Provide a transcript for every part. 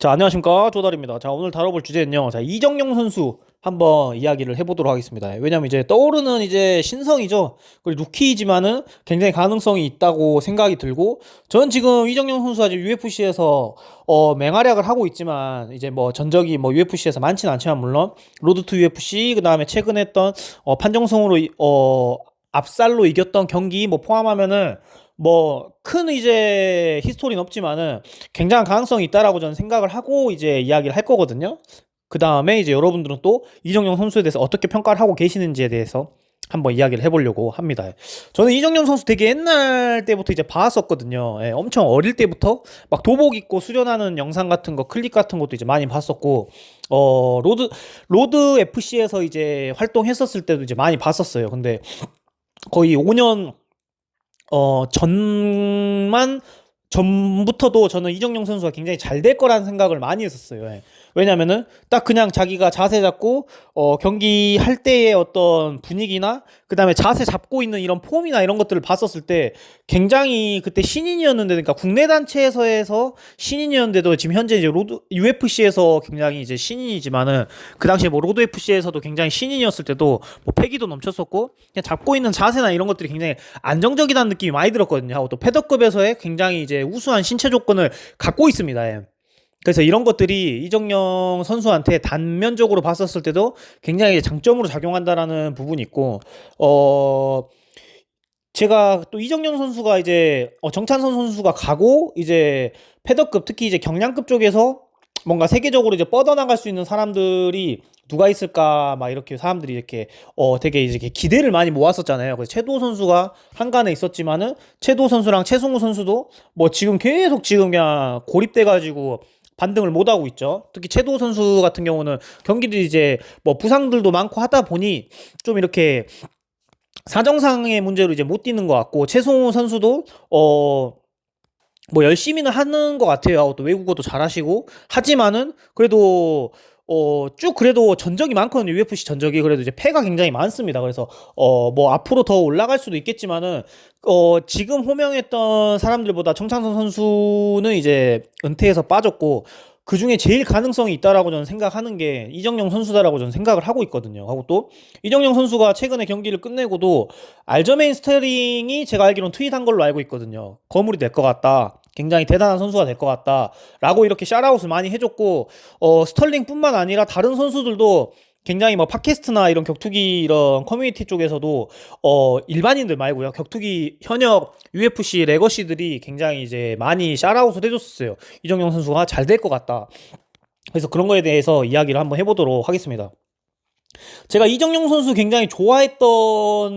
자, 안녕하십니까. 조달입니다. 자, 오늘 다뤄볼 주제는요. 자, 이정용 선수 한번 이야기를 해보도록 하겠습니다. 왜냐면 이제 떠오르는 이제 신성이죠. 그리고 루키이지만은 굉장히 가능성이 있다고 생각이 들고, 저는 지금 이정용 선수가 지금 UFC에서 어, 맹활약을 하고 있지만, 이제 뭐 전적이 뭐 UFC에서 많지는 않지만, 물론, 로드 투 UFC, 그 다음에 최근에 했던 어, 판정성으로, 이- 어, 압살로 이겼던 경기 뭐 포함하면은 뭐 큰 이제 히스토리는 없지만은 굉장한 가능성이 있다라고 저는 생각을 하고 이제 이야기를 할 거거든요. 그 다음에 이제 여러분들은 또 이정용 선수에 대해서 어떻게 평가를 하고 계시는지에 대해서 한번 이야기를 해보려고 합니다. 저는 이정용 선수 되게 옛날 때부터 이제 봤었거든요. 예, 엄청 어릴 때부터 막 도복 입고 수련하는 영상 같은 거, 클립 같은 것도 이제 많이 봤었고, 어, 로드, 로드 FC에서 이제 활동했었을 때도 이제 많이 봤었어요. 근데 거의 5년 어, 전만 전부터도 저는 이정용 선수가 굉장히 잘 될 거라는 생각을 많이 했었어요. 예. 왜냐면은 딱 그냥 자기가 자세 잡고 어, 경기 할 때의 어떤 분위기나 그다음에 자세 잡고 있는 이런 폼이나 이런 것들을 봤었을 때 굉장히 그때 신인이었는데 그러니까 국내 단체에서 해서 신인이었는데도 지금 현재 이제 로드 UFC에서 굉장히 이제 신인이지만은 그 당시에 뭐 로드 FC에서도 굉장히 신인이었을 때도 뭐 패기도 넘쳤었고 그냥 잡고 있는 자세나 이런 것들이 굉장히 안정적이라는 느낌이 많이 들었거든요. 하고 또 패더급에서의 굉장히 이제 우수한 신체 조건을 갖고 있습니다. 예. 그래서 이런 것들이 이정영 선수한테 단면적으로 봤었을 때도 굉장히 장점으로 작용한다라는 부분이 있고 어 제가 또 이정영 선수가 이제 어, 정찬선 선수가 가고 이제 패더급 특히 이제 경량급 쪽에서 뭔가 세계적으로 이제 뻗어나갈 수 있는 사람들이 누가 있을까 막 이렇게 사람들이 이렇게 어 되게 이제 기대를 많이 모았었잖아요. 그래서 최도 선수가 한간에 있었지만은 최도 선수랑 최승우 선수도 뭐 지금 계속 지금 그냥 고립돼 가지고 반등을 못 하고 있죠. 특히 최도 선수 같은 경우는 경기들이 이제 뭐 부상들도 많고 하다 보니 좀 이렇게 사정상의 문제로 이제 못 뛰는 것 같고 최승우 선수도 어 뭐 열심히는 하는 것 같아요. 또 외국어도 잘하시고 하지만은 그래도 어 쭉 그래도 전적이 많거든요. UFC 전적이 그래도 이제 패가 굉장히 많습니다. 그래서 어 뭐 앞으로 더 올라갈 수도 있겠지만은 어 지금 호명했던 사람들보다 정창선 선수는 이제 은퇴해서 빠졌고 그 중에 제일 가능성이 있다라고 저는 생각하는 게 이정용 선수다라고 저는 생각을 하고 있거든요. 하고 또 이정용 선수가 최근에 경기를 끝내고도 알저메인 스테링이 제가 알기로는 트윗한 걸로 알고 있거든요. 거물이 될 것 같다. 굉장히 대단한 선수가 될 것 같다. 라고 이렇게 샤라웃을 많이 해줬고, 어, 스털링뿐만 아니라 다른 선수들도 굉장히 뭐 팟캐스트나 이런 격투기 이런 커뮤니티 쪽에서도 어 일반인들 말고요. 격투기 현역 UFC 레거시들이 굉장히 이제 많이 샤라웃을 해줬었어요. 이정용 선수가 잘 될 것 같다. 그래서 그런 거에 대해서 이야기를 한번 해보도록 하겠습니다. 제가 이정용 선수 굉장히 좋아했던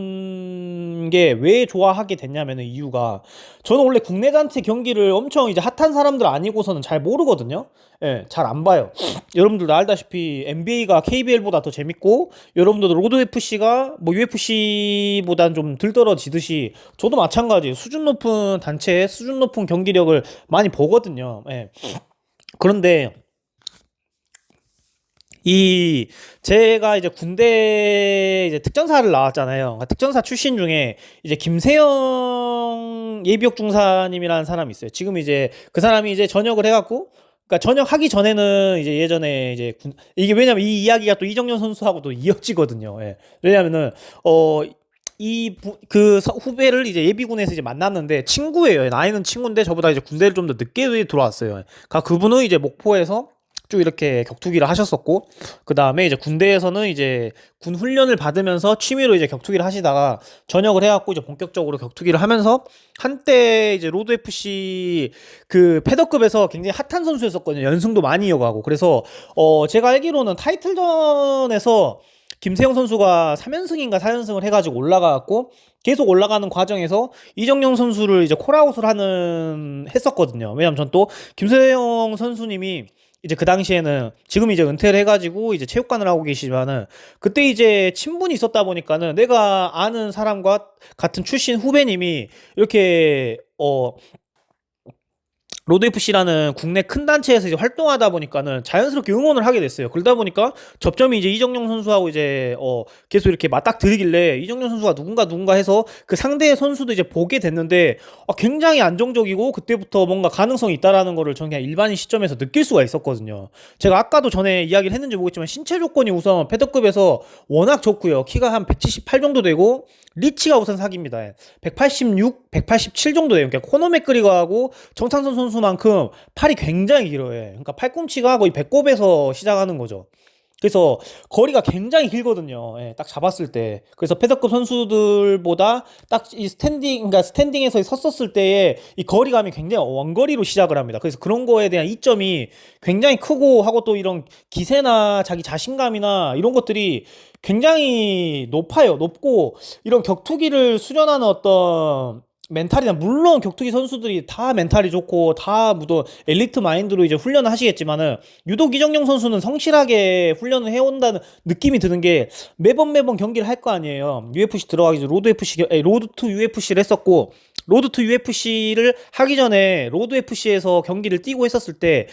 게 왜 좋아하게 됐냐면은 이유가 저는 원래 국내 단체 경기를 엄청 이제 핫한 사람들 아니고서는 잘 모르거든요. 예, 잘 안 봐요. 여러분들도 알다시피 NBA가 KBL보다 더 재밌고 여러분들도 로드 FC가 뭐 UFC보다는 좀 들떨어지듯이 저도 마찬가지 수준 높은 단체 수준 높은 경기력을 많이 보거든요. 예. 그런데 이 제가 이제 군대 이제 특전사를 나왔잖아요. 그러니까 특전사 출신 중에 이제 김세영 예비역 중사님이라는 사람이 있어요. 지금 이제 그 사람이 이제 전역을 해갖고 그러니까 전역 하기 전에는 이제 예전에 이제 군 이게 왜냐면 이 이야기가 또 이정현 선수하고 또 이어지거든요. 예. 왜냐면은 어. 이그 후배를 이제 예비군에서 이제 만났는데 친구예요. 나이는 친구인데 저보다 이제 군대를 좀 더 늦게 들어왔어요. 그러니까 그분은 이제 목포에서 쭉 이렇게 격투기를 하셨었고 그 다음에 이제 군대에서는 이제 군 훈련을 받으면서 취미로 이제 격투기를 하시다가 전역을 해갖고 이제 본격적으로 격투기를 하면서 한때 이제 로드 FC 그 패더급에서 굉장히 핫한 선수였었거든요. 연승도 많이 이어가고 그래서 어 제가 알기로는 타이틀전에서 김세영 선수가 3연승인가 4연승을 해가지고 올라가갖고 계속 올라가는 과정에서 이정용 선수를 이제 콜아웃을 하는 했었거든요. 왜냐면 전 또 김세영 선수님이 이제 그 당시에는 지금 이제 은퇴를 해가지고 이제 체육관을 하고 계시지만은 그때 이제 친분이 있었다 보니까는 내가 아는 사람과 같은 출신 후배님이 이렇게 어 로드 FC라는 국내 큰 단체에서 이제 활동하다 보니까는 자연스럽게 응원을 하게 됐어요. 그러다 보니까 접점이 이제 이정용 선수하고 이제 어 계속 이렇게 맞닥뜨리길래 이정용 선수가 누군가 누군가 해서 그 상대의 선수도 이제 보게 됐는데 어 굉장히 안정적이고 그때부터 뭔가 가능성이 있다라는 거를 저는 그냥 일반인 시점에서 느낄 수가 있었거든요. 제가 아까도 전에 이야기를 했는지 모르겠지만 신체 조건이 우선 패더급에서 워낙 좋고요. 키가 한 178 정도 되고 리치가 우선 사기입니다. 186, 187 정도 돼요. 그러니까 코너 맥그리거하고 정창선 선수 만큼 팔이 굉장히 길어요. 예. 그러니까 팔꿈치가 거의 배꼽에서 시작하는 거죠. 그래서 거리가 굉장히 길거든요. 예, 딱 잡았을 때. 그래서 패더급 선수들보다 딱 이 스탠딩, 그러니까 스탠딩에서 섰었을 때의 이 거리감이 굉장히 원거리로 시작을 합니다. 그래서 그런 거에 대한 이점이 굉장히 크고 하고 또 이런 기세나 자기 자신감이나 이런 것들이 굉장히 높아요. 높고 이런 격투기를 수련하는 어떤 멘탈이나 물론 격투기 선수들이 다 멘탈이 좋고 다 무도 엘리트 마인드로 이제 훈련을 하시겠지만은 유독 이정용 선수는 성실하게 훈련을 해온다는 느낌이 드는 게 매번 매번 경기를 할 거 아니에요. UFC 들어가기 전에 로드 FC 아니, 로드 투 UFC를 했었고 로드 투 UFC를 하기 전에 로드 FC에서 경기를 뛰고 했었을 때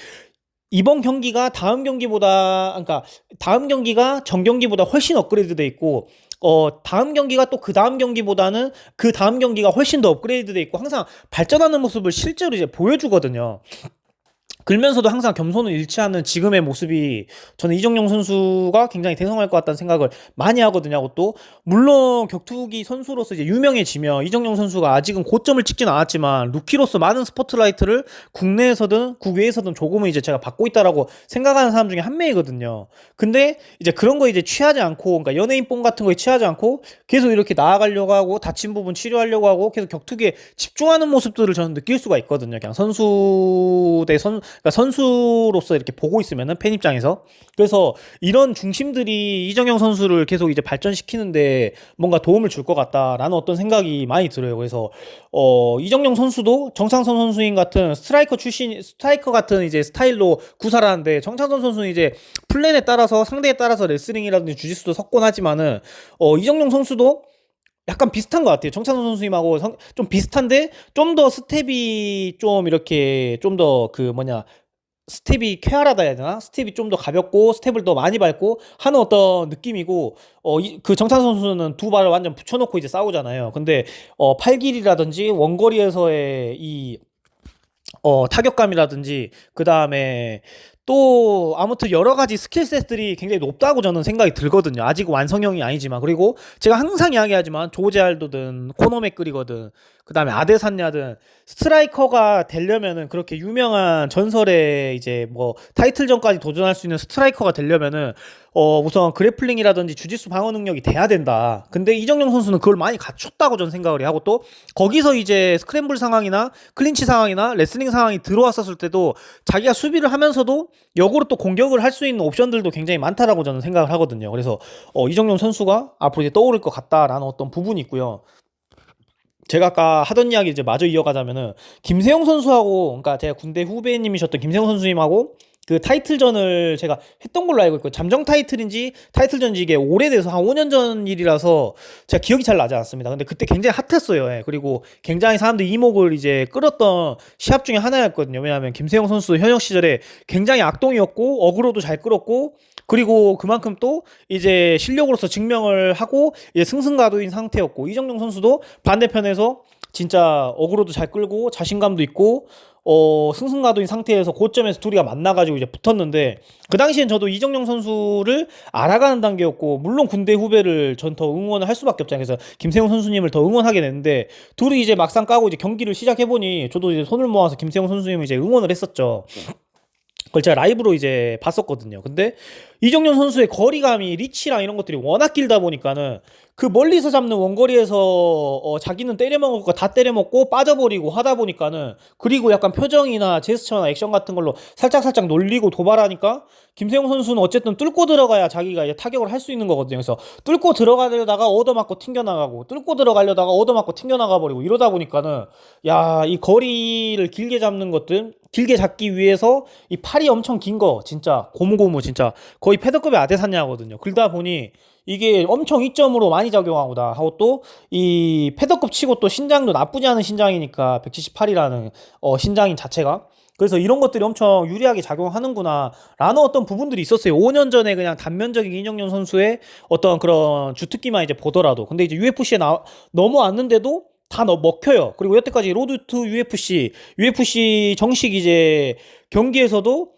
이번 경기가 다음 경기보다 그러니까 다음 경기가 전 경기보다 훨씬 업그레이드 돼 있고 어 다음 경기가 또 그 다음 경기보다는 그 다음 경기가 훨씬 더 업그레이드 돼 있고 항상 발전하는 모습을 실제로 이제 보여주거든요. 그러면서도 항상 겸손을 잃지 않는 지금의 모습이 저는 이정용 선수가 굉장히 대성할 것 같다는 생각을 많이 하거든요. 또 물론 격투기 선수로서 이제 유명해지면 이정용 선수가 아직은 고점을 찍진 않았지만 루키로서 많은 스포트라이트를 국내에서든 국외에서든 조금은 이제 제가 받고 있다라고 생각하는 사람 중에 한 명이거든요. 근데 이제 그런 거 이제 취하지 않고 그러니까 연예인 뽕 같은 거에 취하지 않고 계속 이렇게 나아가려고 하고 다친 부분 치료하려고 하고 계속 격투기에 집중하는 모습들을 저는 느낄 수가 있거든요. 그냥 선수 대 선, 그러니까 선수로서 이렇게 보고 있으면은 팬 입장에서 그래서 이런 중심들이 이정영 선수를 계속 이제 발전시키는데 뭔가 도움을 줄 것 같다라는 어떤 생각이 많이 들어요. 그래서 어 이정영 선수도 정창선 선수인 같은 스트라이커 출신 스트라이커 같은 이제 스타일로 구사를 하는데 정창선 선수는 이제 플랜에 따라서 상대에 따라서 레슬링이라든지 주짓수도 섞곤 하지만은 어 이정용 선수도 약간 비슷한 것 같아요. 정찬호 선수님하고 성- 좀 비슷한데 좀 더 스텝이 좀 이렇게 좀 더 그 뭐냐 스텝이 쾌활하다 해야 되나? 스텝이 좀 더 가볍고 스텝을 더 많이 밟고 하는 어떤 느낌이고 어그 정찬 선수는 두 발을 완전 붙여놓고 이제 싸우잖아요. 근데 어 팔길이라든지 원거리에서의 이 어, 타격감이라든지, 그 다음에 또 아무튼 여러 가지 스킬셋들이 굉장히 높다고 저는 생각이 들거든요. 아직 완성형이 아니지만. 그리고 제가 항상 이야기하지만 조제알도든 코너 맥그리거든, 그 다음에 아데산야든 스트라이커가 되려면은 그렇게 유명한 전설의 이제 뭐 타이틀전까지 도전할 수 있는 스트라이커가 되려면은 어 우선 그래플링이라든지 주짓수 방어 능력이 돼야 된다. 근데 이정용 선수는 그걸 많이 갖췄다고 저는 생각을 해. 하고 또 거기서 이제 스크램블 상황이나 클린치 상황이나 레슬링 상황이 들어왔었을 때도 자기가 수비를 하면서도 역으로 또 공격을 할 수 있는 옵션들도 굉장히 많다라고 저는 생각을 하거든요. 그래서 어 이정용 선수가 앞으로 이제 떠오를 것 같다라는 어떤 부분이 있고요. 제가 아까 하던 이야기 이제 마저 이어가자면은 김세용 선수하고 그러니까 제가 군대 후배님이셨던 김세용 선수님하고 그 타이틀전을 제가 했던 걸로 알고 있고 잠정 타이틀인지 타이틀전인지 이게 오래돼서 한 5년 전 일이라서 제가 기억이 잘 나지 않습니다. 근데 그때 굉장히 핫했어요. 예. 그리고 굉장히 사람들 이목을 이제 끌었던 시합 중에 하나였거든요. 왜냐하면 김세용 선수 현역 시절에 굉장히 악동이었고 어그로도 잘 끌었고 그리고 그만큼 또 이제 실력으로서 증명을 하고 이제 승승가도인 상태였고 이정용 선수도 반대편에서 진짜 어그로도 잘 끌고 자신감도 있고 어 승승가도인 상태에서 고점에서 둘이가 만나가지고 이제 붙었는데 그 당시엔 저도 이정용 선수를 알아가는 단계였고 물론 군대 후배를 전 더 응원을 할 수밖에 없잖아요. 그래서 김세용 선수님을 더 응원하게 됐는데 둘이 이제 막상 까고 이제 경기를 시작해 보니 저도 이제 손을 모아서 김세용 선수님을 이제 응원을 했었죠. 그걸 제가 라이브로 이제 봤었거든요. 근데 이정용 선수의 거리감이 리치랑 이런 것들이 워낙 길다 보니까는 그 멀리서 잡는 원거리에서 어, 자기는 때려먹을 거 다 때려먹고 빠져버리고 하다 보니까는 그리고 약간 표정이나 제스처나 액션 같은 걸로 살짝살짝 놀리고 도발하니까 김세용 선수는 어쨌든 뚫고 들어가야 자기가 이제 타격을 할 수 있는 거거든요. 그래서 뚫고 들어가려다가 얻어맞고 튕겨나가고 뚫고 들어가려다가 얻어맞고 튕겨나가 버리고 이러다 보니까는 야 이 거리를 길게 잡는 것들 길게 잡기 위해서 이 팔이 엄청 긴 거 진짜 고무고무 진짜 거의 패드급의 아대산냐거든요. 그러다 보니 이게 엄청 이점으로 많이 작용하고다 하고 또 이 패드급 치고 또 신장도 나쁘지 않은 신장이니까 178이라는 어 신장인 자체가 그래서 이런 것들이 엄청 유리하게 작용하는구나 라는 어떤 부분들이 있었어요. 5년 전에 그냥 단면적인 이정현 선수의 어떤 그런 주특기만 이제 보더라도 근데 이제 UFC에 나 넘어왔는데도 다 넣- 먹혀요. 그리고 여태까지 로드 투 UFC, UFC 정식 이제 경기에서도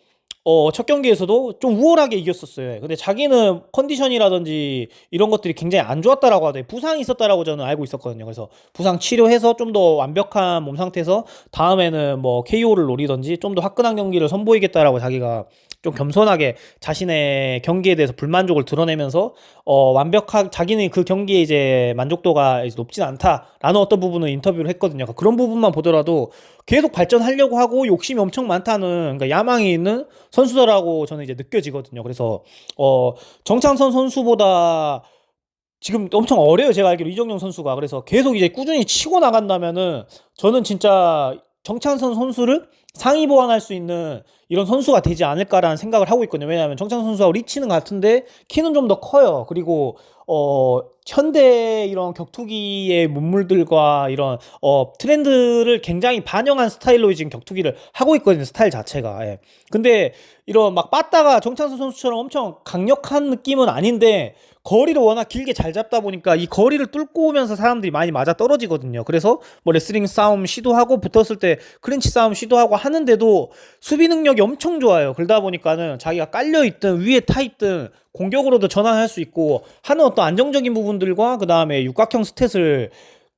어, 첫 경기에서도 좀 우월하게 이겼었어요. 근데 자기는 컨디션이라든지 이런 것들이 굉장히 안 좋았다라고 하더니 부상이 있었다라고 저는 알고 있었거든요. 그래서 부상 치료해서 좀 더 완벽한 몸 상태에서 다음에는 뭐 KO를 노리든지 좀 더 화끈한 경기를 선보이겠다라고 자기가 좀 겸손하게 자신의 경기에 대해서 불만족을 드러내면서 어 완벽한 자기는 그 경기에 이제 만족도가 이제 높진 않다라는 어떤 부분을 인터뷰를 했거든요. 그러니까 그런 부분만 보더라도 계속 발전하려고 하고 욕심이 엄청 많다는 그러니까 야망이 있는 선수다라고 저는 이제 느껴지거든요. 그래서 어 정창선 선수보다 지금 엄청 어려요. 제가 알기로 이정용 선수가 그래서 계속 이제 꾸준히 치고 나간다면은 저는 진짜 정찬선 선수를 상위 보완할 수 있는 이런 선수가 되지 않을까라는 생각을 하고 있거든요. 왜냐하면 정찬선 선수하고 리치는 같은데 키는 좀 더 커요. 그리고 어 현대 이런 격투기의 문물들과 이런 어 트렌드를 굉장히 반영한 스타일로 지금 격투기를 하고 있거든요. 스타일 자체가. 예. 근데 이런 막 빠따가 정찬선 선수처럼 엄청 강력한 느낌은 아닌데 거리를 워낙 길게 잘 잡다 보니까 이 거리를 뚫고 오면서 사람들이 많이 맞아 떨어지거든요. 그래서 뭐 레슬링 싸움 시도하고 붙었을 때 클린치 싸움 시도하고 하는데도 수비 능력이 엄청 좋아요. 그러다 보니까는 자기가 깔려 있든 위에 타 있든 공격으로도 전환할 수 있고 하는 어떤 안정적인 부분들과 그 다음에 육각형 스탯을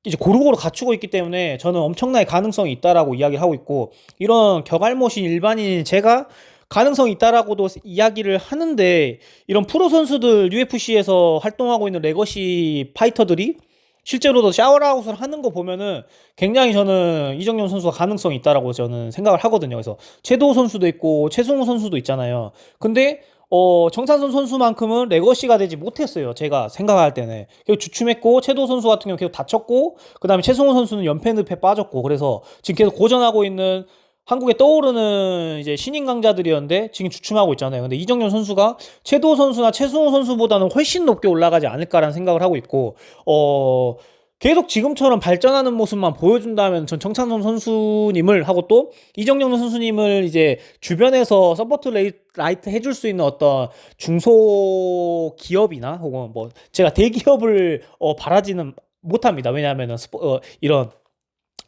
이제 고루고루 갖추고 있기 때문에 저는 엄청나게 가능성이 있다라고 이야기를 하고 있고 이런 격알못인 일반인 제가 가능성이 있다라고도 이야기를 하는데 이런 프로 선수들 UFC에서 활동하고 있는 레거시 파이터들이 실제로도 샤워아웃을 하는 거 보면은 굉장히 저는 이정용 선수가 가능성이 있다라고 저는 생각을 하거든요. 그래서 최도호 선수도 있고 최승우 선수도 있잖아요. 근데 어, 정찬선 선수만큼은 레거시가 되지 못했어요. 제가 생각할 때는. 계속 주춤했고, 최도 선수 같은 경우 계속 다쳤고, 그 다음에 최승호 선수는 연패 늪에 빠졌고, 그래서 지금 계속 고전하고 있는 한국에 떠오르는 이제 신인 강자들이었는데 지금 주춤하고 있잖아요. 근데 이정현 선수가 최도 선수나 최승호 선수보다는 훨씬 높게 올라가지 않을까라는 생각을 하고 있고, 어, 계속 지금처럼 발전하는 모습만 보여준다면 전 정찬선 선수님을 하고 또 이정용 선수님을 이제 주변에서 서포트 라이트 해줄 수 있는 어떤 중소 기업이나 혹은 뭐 제가 대기업을 어, 바라지는 못합니다. 왜냐하면은 스포, 어, 이런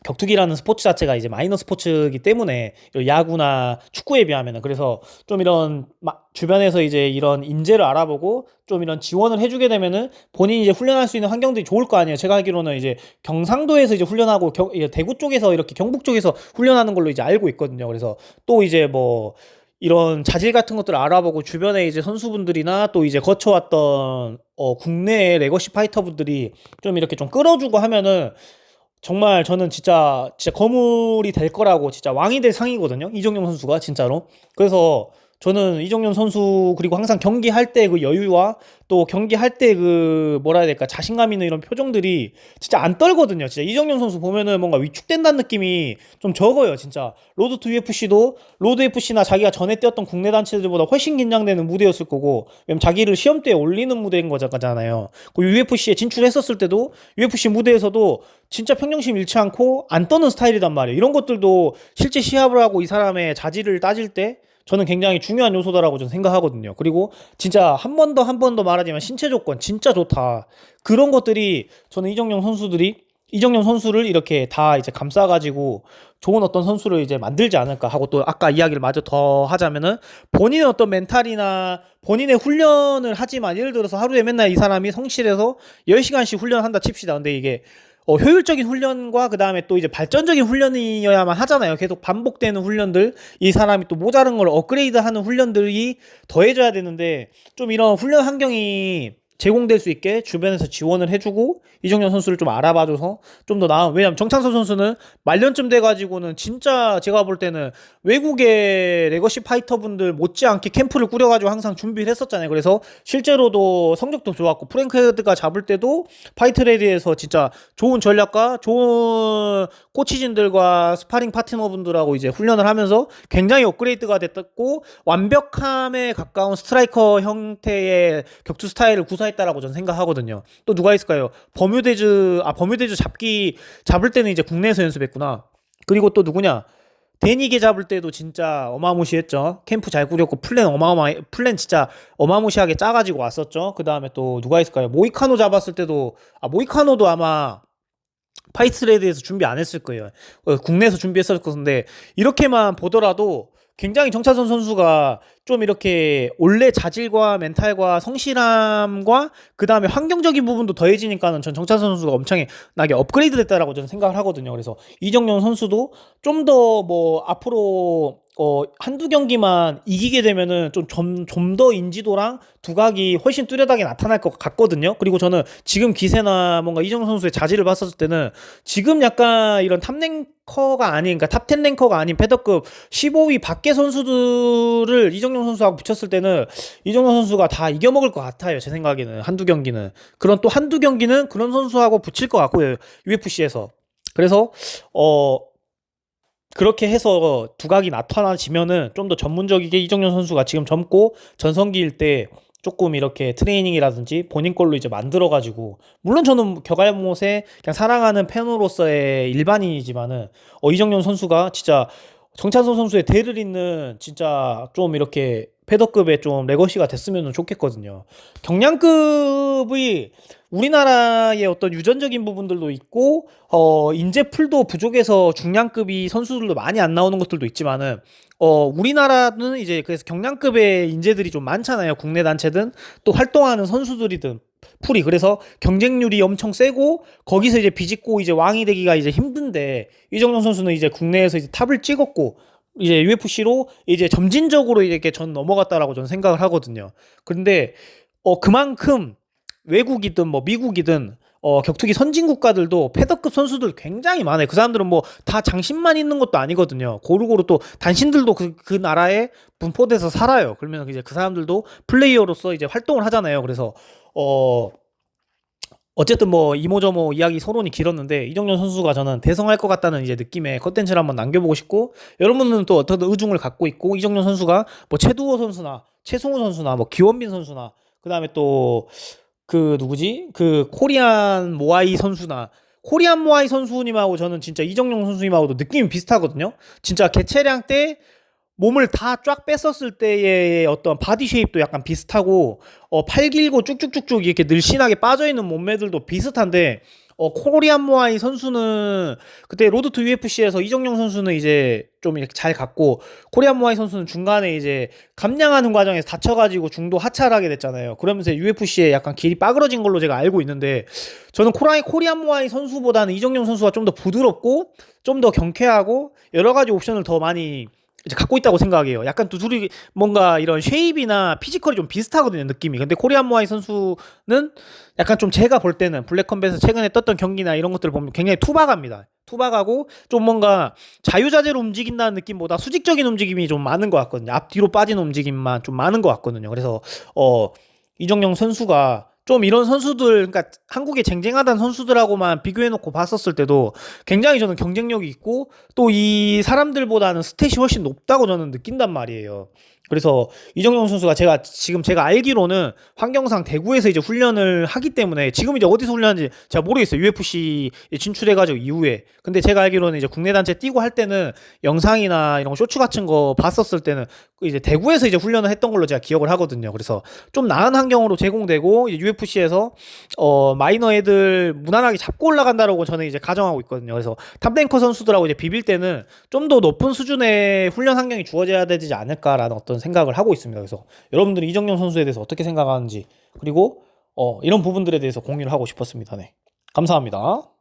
격투기라는 스포츠 자체가 이제 마이너 스포츠이기 때문에 야구나 축구에 비하면은 그래서 좀 이런 막 주변에서 이제 이런 인재를 알아보고 좀 이런 지원을 해주게 되면은 본인이 이제 훈련할 수 있는 환경들이 좋을 거 아니에요. 제가 알기로는 이제 경상도에서 이제 훈련하고 경, 예, 대구 쪽에서 이렇게 경북 쪽에서 훈련하는 걸로 이제 알고 있거든요. 그래서 또 이제 뭐 이런 자질 같은 것들을 알아보고 주변에 이제 선수분들이나 또 이제 거쳐왔던 어 국내의 레거시 파이터분들이 좀 이렇게 좀 끌어주고 하면은 정말 저는 진짜 진짜 거물이 될 거라고 진짜 왕이 될 상이거든요. 이정용 선수가 진짜로. 그래서 저는 이정용 선수 그리고 항상 경기할 때 그 여유와 또 경기할 때 그 뭐라 해야 될까 자신감 있는 이런 표정들이 진짜 안 떨거든요. 진짜 이정용 선수 보면은 뭔가 위축된다는 느낌이 좀 적어요. 진짜 로드 투 UFC도 로드 FC나 자기가 전에 뛰었던 국내 단체들보다 훨씬 긴장되는 무대였을 거고 왜냐면 자기를 시험대에 올리는 무대인 거잖아요. 그 UFC에 진출했었을 때도 UFC 무대에서도 진짜 평정심 잃지 않고 안 떠는 스타일이단 말이에요. 이런 것들도 실제 시합을 하고 이 사람의 자질을 따질 때 저는 굉장히 중요한 요소다라고 저는 생각하거든요. 그리고 진짜 한 번 더 한 번 더 말하지만 신체 조건 진짜 좋다. 그런 것들이 저는 이정용 선수들이 이정용 선수를 이렇게 다 이제 감싸가지고 좋은 어떤 선수를 이제 만들지 않을까 하고 또 아까 이야기를 마저 더 하자면은 본인의 어떤 멘탈이나 본인의 훈련을 하지만 예를 들어서 하루에 맨날 이 사람이 성실해서 10시간씩 훈련한다 칩시다. 근데 이게 어, 효율적인 훈련과 그 다음에 또 이제 발전적인 훈련이어야만 하잖아요. 계속 반복되는 훈련들, 이 사람이 또 모자른 걸 업그레이드 하는 훈련들이 더해져야 되는데, 좀 이런 훈련 환경이 제공될 수 있게 주변에서 지원을 해주고 이정현 선수를 좀 알아봐줘서 좀 더 나은 왜냐면 정창선 선수는 말년쯤 돼가지고는 진짜 제가 볼 때는 외국의 레거시 파이터 분들 못지않게 캠프를 꾸려가지고 항상 준비를 했었잖아요. 그래서 실제로도 성적도 좋았고 프랭크 헤드가 잡을 때도 파이트레디에서 진짜 좋은 전략과 좋은 코치진들과 스파링 파트너분들하고 이제 훈련을 하면서 굉장히 업그레이드가 됐고 완벽함에 가까운 스트라이커 형태의 격투 스타일을 구사 했다라고 저는 생각하거든요. 또 누가 있을까요? 버뮤데즈 아 버뮤데즈 잡기 잡을 때는 이제 국내에서 연습했구나. 그리고 또 누구냐? 데니게 잡을 때도 진짜 어마무시했죠. 캠프 잘 꾸렸고 플랜 어마어마 플랜 진짜 어마무시하게 짜가지고 왔었죠. 그 다음에 또 누가 있을까요? 모이카노 잡았을 때도 아 모이카노도 아마 파이트레드에서 준비 안 했을 거예요. 어, 국내에서 준비했을 건데 이렇게만 보더라도 굉장히 정차선 선수가 좀 이렇게 원래 자질과 멘탈과 성실함과 그 다음에 환경적인 부분도 더해지니까는 전 정차선 선수가 엄청나게 업그레이드 됐다라고 저는 생각을 하거든요. 그래서 이정용 선수도 좀 더 뭐 앞으로 어 한두 경기만 이기게 되면은 좀좀 더 인지도랑 두각이 훨씬 뚜렷하게 나타날 것 같거든요. 그리고 저는 지금 기세나 뭔가 이정용 선수의 자질을 봤었을 때는 지금 약간 이런 탑랭커가 아닌 그러니까 탑10 랭커가 아닌 패더급 15위 밖의 선수들을 이정용 선수하고 붙였을 때는 이정용 선수가 다 이겨먹을 것 같아요. 제 생각에는 한두 경기는 그런 또 한두 경기는 그런 선수하고 붙일 것 같고요. UFC에서 그래서 어 그렇게 해서 두각이 나타나지면은 좀 더 전문적이게 이정현 선수가 지금 젊고 전성기일 때 조금 이렇게 트레이닝이라든지 본인 걸로 이제 만들어가지고 물론 저는 격알못에 그냥 사랑하는 팬으로서의 일반인이지만은 어 이정현 선수가 진짜 정찬선 선수의 대를 잇는 진짜 좀 이렇게 패더급의 좀 레거시가 됐으면 좋겠거든요. 경량급이 우리나라의 어떤 유전적인 부분들도 있고 어 인재 풀도 부족해서 중량급이 선수들도 많이 안 나오는 것들도 있지만은 어 우리나라는 이제 그래서 경량급의 인재들이 좀 많잖아요. 국내 단체든 또 활동하는 선수들이든 풀이 그래서 경쟁률이 엄청 세고 거기서 이제 비집고 이제 왕이 되기가 이제 힘든데 이정동 선수는 이제 국내에서 이제 탑을 찍었고 이제 UFC로 이제 점진적으로 이렇게 전 넘어갔다라고 저는 생각을 하거든요. 그런데 어 그만큼 외국이든 뭐 미국이든 어 격투기 선진 국가들도 패더급 선수들 굉장히 많아요. 그 사람들은 뭐 다 장신만 있는 것도 아니거든요. 고루고루 또 단신들도 그, 그 나라에 분포돼서 살아요. 그러면 이제 그 사람들도 플레이어로서 이제 활동을 하잖아요. 그래서 어 어쨌든 뭐 이모저모 이야기 서론이 길었는데 이정현 선수가 저는 대성할 것 같다는 이제 느낌의 컨텐츠를 한번 남겨보고 싶고 여러분은 또 어떤 의중을 갖고 있고 이정현 선수가 뭐 최두호 선수나 최승우 선수나 뭐 기원빈 선수나 그 다음에 또 그 누구지 그 코리안 모아이 선수나 코리안 모아이 선수님하고 저는 진짜 이정용 선수님하고도 느낌이 비슷하거든요. 진짜 개체량 때 몸을 다 쫙 뺐었을 때의 어떤 바디 쉐입도 약간 비슷하고 어, 팔 길고 쭉쭉쭉쭉 이렇게 늘씬하게 빠져 있는 몸매들도 비슷한데 어, 코리안 모아이 선수는 그때 로드 투 UFC에서 이정용 선수는 이제 좀 이렇게 잘 갔고 코리안 모아이 선수는 중간에 이제 감량하는 과정에서 다쳐가지고 중도 하차를 하게 됐잖아요. 그러면서 UFC에 약간 길이 빠그러진 걸로 제가 알고 있는데 저는 코라이 코리안 모아이 선수보다는 이정용 선수가 좀 더 부드럽고 좀 더 경쾌하고 여러 가지 옵션을 더 많이 이제 갖고 있다고 생각해요. 약간 두 둘이 뭔가 이런 쉐입이나 피지컬이 좀 비슷하거든요, 느낌이. 근데 코리안 모아이 선수는 약간 좀 제가 볼 때는 블랙컴뱃에서 최근에 떴던 경기나 이런 것들을 보면 굉장히 투박합니다. 투박하고 좀 뭔가 자유자재로 움직인다는 느낌보다 수직적인 움직임이 좀 많은 것 같거든요. 앞뒤로 빠진 움직임만 좀 많은 것 같거든요. 그래서 어 이정용 선수가 좀 이런 선수들, 그러니까 한국에 쟁쟁하다는 선수들하고만 비교해놓고 봤었을 때도 굉장히 저는 경쟁력이 있고 또 이 사람들보다는 스탯이 훨씬 높다고 저는 느낀단 말이에요. 그래서 이정용 선수가 제가 지금 제가 알기로는 환경상 대구에서 이제 훈련을 하기 때문에 지금 이제 어디서 훈련하는지 제가 모르겠어요. UFC 진출해가지고 이후에. 근데 제가 알기로는 이제 국내 단체 뛰고 할 때는 영상이나 이런 쇼츠 같은 거 봤었을 때는 이제 대구에서 이제 훈련을 했던 걸로 제가 기억을 하거든요. 그래서 좀 나은 환경으로 제공되고 이제 UFC에서 어 마이너 애들 무난하게 잡고 올라간다라고 저는 이제 가정하고 있거든요. 그래서 탑랭커 선수들하고 이제 비빌 때는 좀 더 높은 수준의 훈련 환경이 주어져야 되지 않을까라는 어떤 생각을 하고 있습니다. 그래서 여러분들이 이정용 선수에 대해서 어떻게 생각하는지 그리고 어 이런 부분들에 대해서 공유를 하고 싶었습니다. 네. 감사합니다.